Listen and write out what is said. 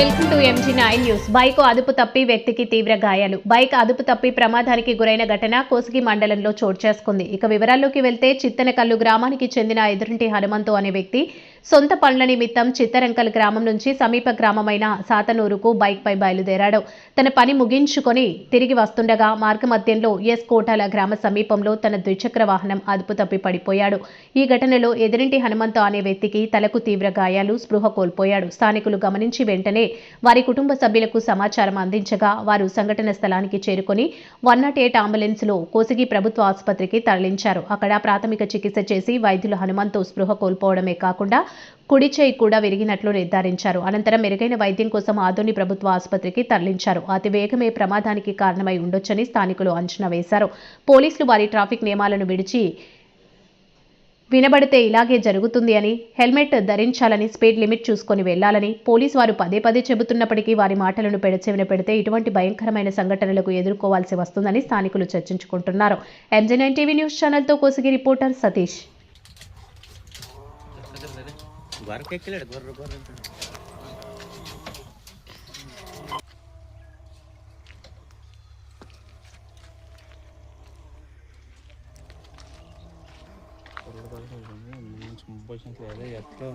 MG nine news bike అదుపు తప్పి వ్యక్తికి తీవ్ర గాయాలు. బైక్ అదుపు తప్పి ప్రమాదానికి గురైన ఘటన కోసిగి మండలంలో చోటు చేసుకుంది. ఇక వివరాల్లోకి వెళ్తే చిత్తనకల్లు గ్రామానికి చెందిన ఎదురింటి హనుమంతు అనే వ్యక్తి సొంత పనుల నిమిత్తం చిత్తరంకల్ గ్రామం నుంచి సమీప గ్రామమైన సాతనూరుకు బైక్పై బయలుదేరాడు. తన పని ముగించుకొని తిరిగి వస్తుండగా మార్గమధ్యంలో ఎస్ కోటాల గ్రామ సమీపంలో తన ద్విచక్ర వాహనం అదుపు తప్పి పడిపోయాడు. ఈ ఘటనలో ఎదిరింటి హనుమంత అనే వ్యక్తికి తలకు తీవ్ర గాయాలు స్పృహ కోల్పోయాడు. స్థానికులు గమనించి వెంటనే వారి కుటుంబ సభ్యులకు సమాచారం అందించగా వారు సంఘటన స్థలానికి చేరుకొని వన్ నాట్ ఎయిట్ అంబులెన్స్లో కోసిగి ప్రభుత్వ ఆసుపత్రికి తరలించారు. అక్కడ ప్రాథమిక చికిత్స చేసి వైద్యులు హనుమంతు స్పృహ కోల్పోవడమే కాకుండా కుడి చేయి కూడా విరిగినట్లు నిర్ధారించారు. అనంతరం మెరుగైన వైద్యం కోసం ఆదోని ప్రభుత్వ ఆసుపత్రికి తరలించారు. అతి వేగమే ప్రమాదానికి కారణమై ఉండొచ్చని స్థానికులు అంచనా వేశారు. పోలీసులు వారి ట్రాఫిక్ నియమాలను విడిచి వినబడితే ఇలాగే జరుగుతుంది అని హెల్మెట్ ధరించాలని స్పీడ్ లిమిట్ చూసుకొని వెళ్ళాలని పోలీసు వారు పదే పదే చెబుతున్నప్పటికీ వారి మాటలను పెడచెవిన పెడితే ఇటువంటి భయంకరమైన సంఘటనలకు ఎదుర్కోవాల్సి వస్తుందని స్థానికులు చర్చించుకుంటున్నారు. M G nine TV news ఛానల్తో Kosigi reporter Satish. గొర్రెకి ఎక్కలేడు గొర్రె గొర్రె మంచి ముప్పై సెంట్లు అదే ఎట్లా